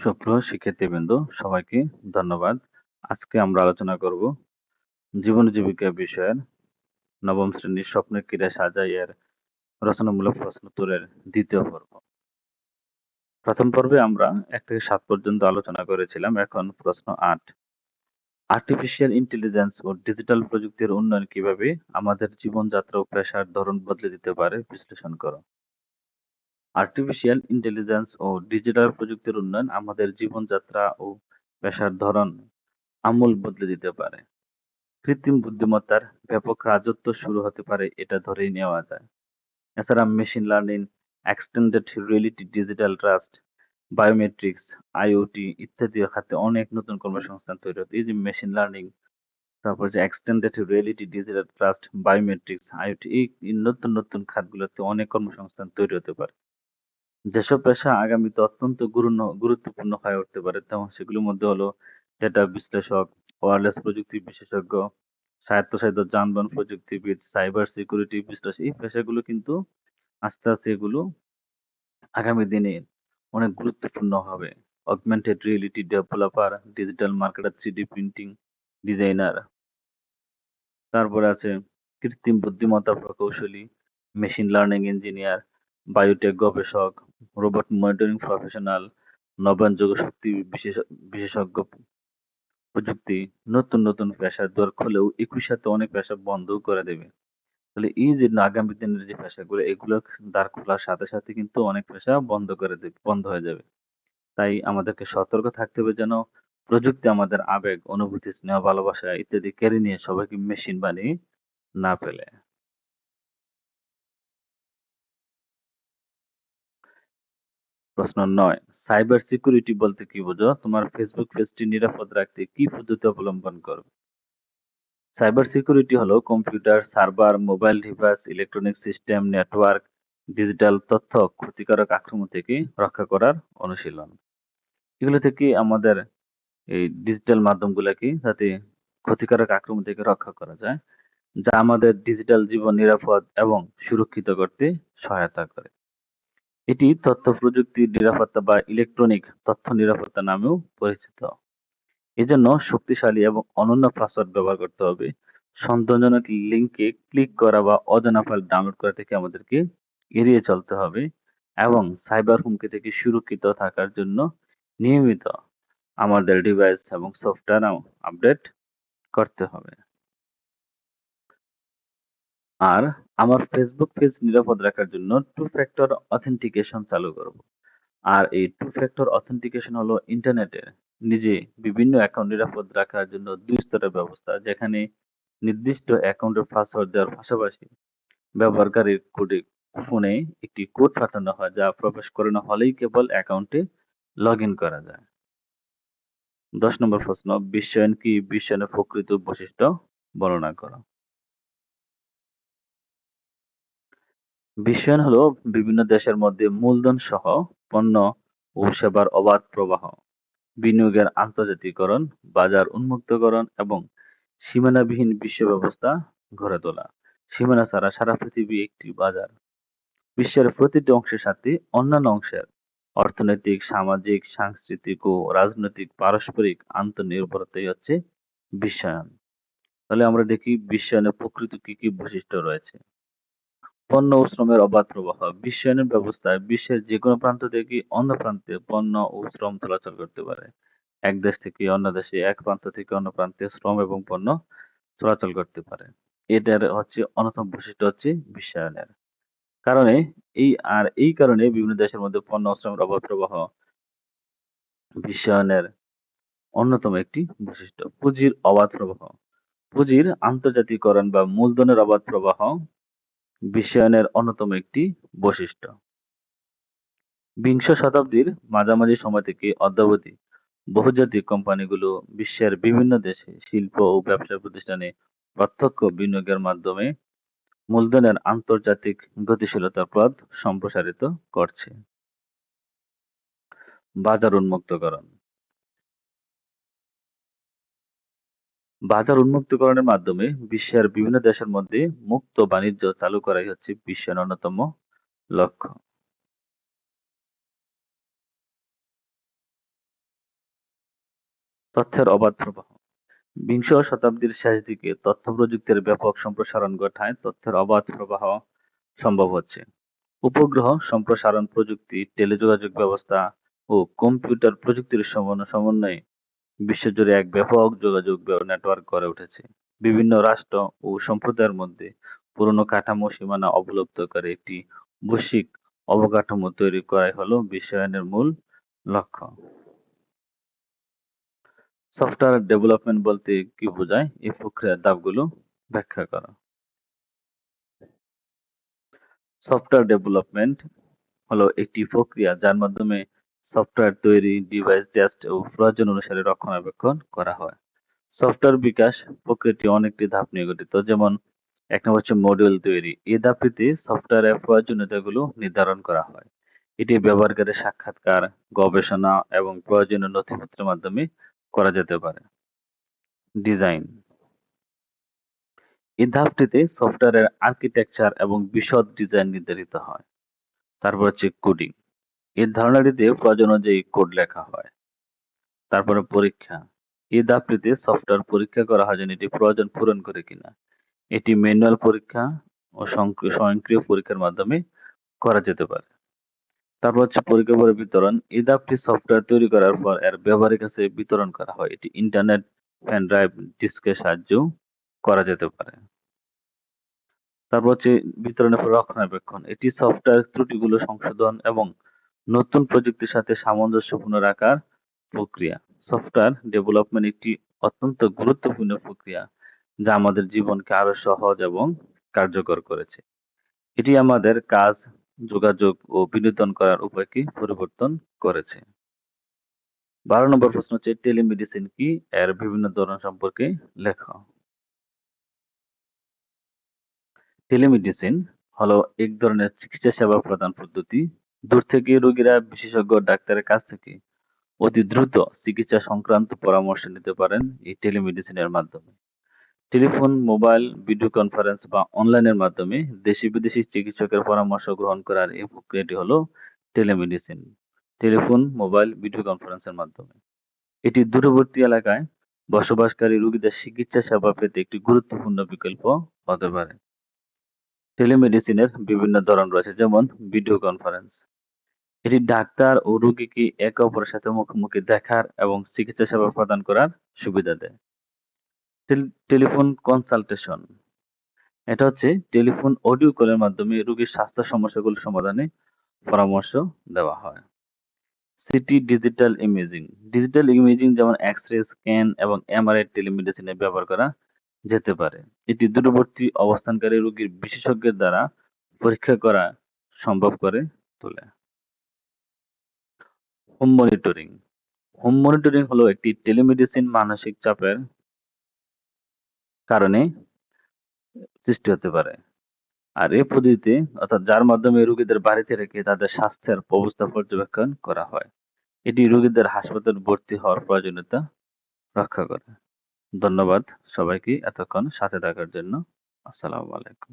সুপ্রিয় শিক্ষার্থীবৃন্দ, সবাইকে ধন্যবাদ। আজকে আমরা আলোচনা করব জীবন জীবিকা বিষয়ের নবম শ্রেণির স্বপ্নের ক্রীড়া সাজাই এর রচনামূলক প্রশ্ন উত্তরের দ্বিতীয় পর্ব। প্রথম পর্বে আমরা এক থেকে সাত পর্যন্ত আলোচনা করেছিলাম, এখন প্রশ্ন আট। আর্টিফিশিয়াল ইন্টেলিজেন্স ও ডিজিটাল প্রযুক্তির উন্নয়ন কীভাবে আমাদের জীবনযাত্রা ও পেশার ধরন বদলে দিতে পারে, বিশ্লেষণ করো। আর্টিফিশিয়াল ইন্টেলিজেন্স ও ডিজিটাল প্রযুক্তির উন্নয়ন আমাদের জীবনযাত্রা ও পেশার ধরন আমূল বদলে দিতে পারে। কৃত্রিম বুদ্ধিমত্তার ব্যাপক রাজত্ব শুরু হতে পারে এটা ধরেই নেওয়া যায়। এছাড়া machine learning extended reality digital trust biometrics IoT ইত্যাদি খাতে অনেক নতুন কর্মসংস্থান তৈরি হতে এই যে মেশিন লার্নিং তারপর যে extended reality digital trust biometrics IoT এই নতুন নতুন খাতগুলোতে অনেক কর্মসংস্থান তৈরি হতে পারে। যেসব পেশা আগামীতে অত্যন্ত গুরুত্বপূর্ণ হয়ে উঠতে পারে, তেমন সেগুলোর মধ্যে হলো ডেটা বিশ্লেষক ওয়্যারলেস প্রযুক্তি বিশেষজ্ঞ, স্বায়ত্তশাসিত যানবাহন প্রযুক্তিবিদ সাইবার সিকিউরিটি বিশ্লেষক, এই পেশাগুলো কিন্তু আস্তে আস্তে এগুলো আগামী দিনে অনেক গুরুত্বপূর্ণ হবে। Augmented reality developer digital marketer three D printing designer তারপরে আছে কৃত্রিম বুদ্ধিমত্তা প্রকৌশলী মেশিন লার্নিং ইঞ্জিনিয়ার বায়োটেক গবেষক রোবট মনিটরিং প্রফেশনাল নবায়নযোগ্য শক্তি বিশেষজ্ঞ প্রযুক্তি, নতুন নতুন পেশার দ্বার খুলেও একই সাথে অনেক পেশা বন্ধও করে দেবে। তাহলে এই যে আগামী দিনের যে পেশাগুলো, এগুলো দ্বার খোলার সাথে সাথে কিন্তু অনেক পেশা বন্ধ করে দেবে, বন্ধ হয়ে যাবে। তাই আমাদেরকে সতর্ক থাকতে হবে যেন প্রযুক্তি আমাদের আবেগ, অনুভূতি, স্নেহ, ভালোবাসা ইত্যাদি কেড়ে নিয়ে সবাইকে মেশিন বানিয়ে না ফেলে। প্রশ্ন নয়। সাইবার সিকিউরিটি বলতে কি বোঝো? তোমার ফেসবুক পেজটি নিরাপদ রাখতে কি পদ্ধতি অবলম্বন করবে সাইবার সিকিউরিটি হলো computer, server, mobile device, electronic system, network, digital তথ্য ক্ষতিকারক আক্রমণ থেকে রক্ষা করার অনুশীলন। এগুলো থেকে আমাদের এই ডিজিটাল মাধ্যমগুলোকে যাতে ক্ষতিকারক আক্রমণ থেকে রক্ষা করা যায়, যা আমাদের ডিজিটাল জীবন নিরাপদ এবং সুরক্ষিত করতে সহায়তা করে। এটি তথ্য প্রযুক্তি নিরাপত্তা বা ইলেকট্রনিক তথ্য নিরাপত্তা নামেও পরিচিত। এজন্য শক্তিশালী এবং অনন্য পাসওয়ার্ড ব্যবহার করতে হবে। সন্দেহজনক লিঙ্কে ক্লিক করা বা অজানা ফাইল ডাউনলোড করা থেকে আমাদেরকে এড়িয়ে চলতে হবে এবং সাইবার হুমকি থেকে সুরক্ষিত থাকার জন্য নিয়মিত আমাদের ডিভাইস এবং সফটওয়্যার আপডেট করতে হবে। আর আমার ফেসবুক পেজ নিরাপদ রাখার জন্য টু ফ্যাক্টর অথেন্টিকেশন চালু করব। আর এই টু ফ্যাক্টর অথেন্টিকেশন হলো ইন্টারনেটে নিজে বিভিন্ন অ্যাকাউন্ট নিরাপদ রাখার জন্য দুই স্তরের ব্যবস্থা, যেখানে নির্দিষ্ট অ্যাকাউন্টের পাসওয়ার্ড দেওয়ার পাশাপাশি ব্যবহারকারীর কোডে ফোনে একটি কোড পাঠানো হয়, যা প্রবেশ করানো হলেই কেবল অ্যাকাউন্টে লগ ইন করা যায়। দশ নম্বর প্রশ্ন, বিশ্বায়ন কি, বিশ্বায়নের প্রকৃত বৈশিষ্ট্য বর্ণনা করো। বিশ্বায়ন হলো বিভিন্ন দেশের মধ্যে মূলধন সহ পণ্য ও সেবার অবাধ প্রবাহ, বিনিয়োগের আন্তর্জাতিকরণ বাজার উন্মুক্তকরণ এবং সীমানাবিহীন বিশ্ব ব্যবস্থা গড়ে তোলা। সীমানা ছাড়া সারা পৃথিবী একটি বাজার। বিশ্বের প্রতিটি অংশের সাথে অন্যান্য অংশের অর্থনৈতিক, সামাজিক, সাংস্কৃতিক ও রাজনৈতিক পারস্পরিক আন্তনির্ভরতাই হচ্ছে বিশ্বায়ন তাহলে আমরা দেখি বিশ্বায়নের প্রকৃত কি কি বৈশিষ্ট্য রয়েছে। পণ্য ও শ্রমের অবাধ প্রবাহ, বিশ্বায়নের ব্যবস্থায় বিশ্বের যে কোনো প্রান্ত থেকে অন্য প্রান্তে পণ্য ও শ্রম চলাচল করতে পারে। এক দেশ থেকে অন্য দেশে, এক প্রান্ত থেকে অন্য প্রান্তে শ্রম এবং পণ্য চলাচল করতে পারে। এটার হচ্ছে অন্যতম বৈশিষ্ট্য হচ্ছে বিশ্বায়নের। কারণে এই, আর এই কারণে বিভিন্ন দেশের মধ্যে পণ্য ও শ্রমের অবাধ প্রবাহ বিশ্বায়নের অন্যতম একটি বৈশিষ্ট্য। পুঁজির অবাধ প্রবাহ। পুঁজির আন্তর্জাতিকরণ বা মূলধনের অবাধ প্রবাহ বিশ্বায়নের অন্যতম একটি বৈশিষ্ট্য। বিংশ শতাব্দীর মাঝামাঝি সময় থেকে অদ্যাবধি বহুজাতিক কোম্পানিগুলো বিশ্বের বিভিন্ন দেশে শিল্প ও ব্যবসা প্রতিষ্ঠানে প্রত্যক্ষ বিনিয়োগের মাধ্যমে মূলধনের আন্তর্জাতিক গতিশীলতার পথ সম্প্রসারিত করছে। বাজার উন্মুক্তকরণ বাজার উন্মুক্তকরণের মাধ্যমে বিশ্বের বিভিন্ন দেশের মধ্যে মুক্ত বাণিজ্য চালু করাই হচ্ছে বিশ্বের অন্যতম লক্ষ্য। তথ্যের অবাধ প্রবাহ। বিংশ শতাব্দীর শেষ দিকে তথ্য প্রযুক্তির ব্যাপক সম্প্রসারণ ঘটায় তথ্যের অবাধ প্রবাহ সম্ভব হচ্ছে। উপগ্রহ সম্প্রসারণ প্রযুক্তি, টেলিযোগাযোগ ব্যবস্থা ও কম্পিউটার প্রযুক্তির সমন্বয়ে বিশ্বজুড়ে এক ব্যাপক যোগাযোগ নেটওয়ার্ক গড়ে উঠেছে। বিভিন্ন রাষ্ট্র ও সম্প্রদায়ের মধ্যে পুরনো কাঠামো সীমানা অবলুপ্ত করে একটি বৈশ্বিক অবকাঠামো তৈরি করাই হলো বিশ্বায়নের মূল লক্ষ্য। সফটওয়্যার ডেভেলপমেন্ট বলতে কি বোঝায়? এই প্রক্রিয়ার ধাপগুলো ব্যাখ্যা করা। সফটওয়্যার ডেভেলপমেন্ট হলো একটি প্রক্রিয়া যার মাধ্যমে সফটওয়্যার তৈরি ডিভাইস টেস্ট ও প্রয়োজন অনুসারে রক্ষণাবেক্ষণ করা হয়। সফটওয়্যার বিকাশ প্রক্রিয়াটি অনেকটি ধাপ নিয়ে গঠিত, যেমন এক নম্বর হচ্ছে মডিউল তৈরি। এই ধাপটিতে সফটওয়্যারের প্রয়োজনীয়তাগুলো নির্ধারণ করা হয়। এটি ব্যবহারকারীর সাক্ষাৎকার, গবেষণা এবং প্রয়োজনীয় নথিপত্রের মাধ্যমে করা যেতে পারে। ডিজাইন এই ধাপটিতে সফটওয়্যারের আর্কিটেকচার এবং বিশদ ডিজাইন নির্ধারিত হয়। তারপর হচ্ছে কোডিং এই ধারণাটিতে প্রয়োজন অনুযায়ী কোড লেখা হয়। তারপরে পরীক্ষা। এই ধাপটিতে সফটওয়্যার পরীক্ষা করা হয় যেন এটি প্রয়োজন পূরণ করে কিনা। এটি ম্যানুয়াল পরীক্ষা ও স্বয়ংক্রিয় পরীক্ষার মাধ্যমে করা যেতে পারে। তারপর হচ্ছে পরীক্ষা পরে বিতরণ। এই ধাপটি সফটওয়্যার তৈরি করার পর এর ব্যবহারের কাছে বিতরণ করা হয়। এটি ইন্টারনেট পেন ড্রাইভ ডিস্কের সাহায্যেও করা যেতে পারে। তারপর হচ্ছে বিতরণের পর রক্ষণাবেক্ষণ। এটি সফটওয়্যার ত্রুটিগুলো সংশোধন এবং নতুন প্রযুক্তির সাথে সামঞ্জস্যপূর্ণ রাখার প্রক্রিয়া। সফটওয়্যার ডেভেলপমেন্ট একটি অত্যন্ত গুরুত্বপূর্ণ প্রক্রিয়া, যা আমাদের জীবনকে আরও সহজ এবং কার্যকর করেছে। এটি আমাদের কাজ, যোগাযোগ ও বিনোদন করার উপায়কে পরিবর্তন করেছে। বারো নম্বর প্রশ্ন হচ্ছে, টেলিমেডিসিন কি? এর বিভিন্ন ধরন সম্পর্কে লেখা। টেলিমেডিসিন হলো এক ধরনের চিকিৎসা সেবা প্রদান পদ্ধতি দূর থেকে রোগীরা বিশেষজ্ঞ, ডাক্তারের কাছ থেকে অতি দ্রুত চিকিৎসা সংক্রান্ত পরামর্শ নিতে পারেন এই টেলিমেডিসিনের মাধ্যমে। টেলিফোন, মোবাইল, ভিডিও কনফারেন্স বা অনলাইনের মাধ্যমে দেশি বিদেশি চিকিৎসকের পরামর্শ গ্রহণ করার এই প্রক্রিয়াটি হলো টেলিমেডিসিন। টেলিফোন, মোবাইল, ভিডিও কনফারেন্সের মাধ্যমে। এটি দূরবর্তী এলাকায় বসবাসকারী রোগীদের চিকিৎসা সেবা পেতে একটি গুরুত্বপূর্ণ বিকল্প হতে পারে। টেলিমেডিসিনের বিভিন্ন ধরন রয়েছে, যেমন ভিডিও কনফারেন্স। এটি ডাক্তার ও রোগীকে একে অপরের সাথে মুখোমুখি দেখার এবং চিকিৎসা সেবা প্রদান করার সুবিধা দেয়। Telephone consultation. এটা হচ্ছে টেলিফোন অডিও কলের মাধ্যমে রোগীর স্বাস্থ্য সমস্যাগুলো সমাধানে পরামর্শ দেওয়া হয়। CT digital imaging. Digital imaging যেমন এক্স রে স্ক্যান এবং এমআরআই টেলিমেডিসিনে ব্যবহার করা যেতে পারে। এটি দূরবর্তী অবস্থানকারী রোগীর বিশেষজ্ঞের দ্বারা পরীক্ষা করা সম্ভব করে তোলে। হোম মনিটরিং হোম মনিটরিং হলো একটি টেলিমেডিসিন মানসিক চাপের কারণে সৃষ্টি হতে পারে। আর এ পদ্ধতিতে অর্থাৎ যার মাধ্যমে রোগীদের বাড়িতে রেখে তাদের স্বাস্থ্যের অবস্থা পর্যবেক্ষণ করা হয়। এটি রোগীদের হাসপাতালে ভর্তি হওয়ার প্রয়োজনীয়তা রক্ষা করে। ধন্যবাদ সবাইকে এতক্ষণ সাথে থাকার জন্য। আসসালামু আলাইকুম।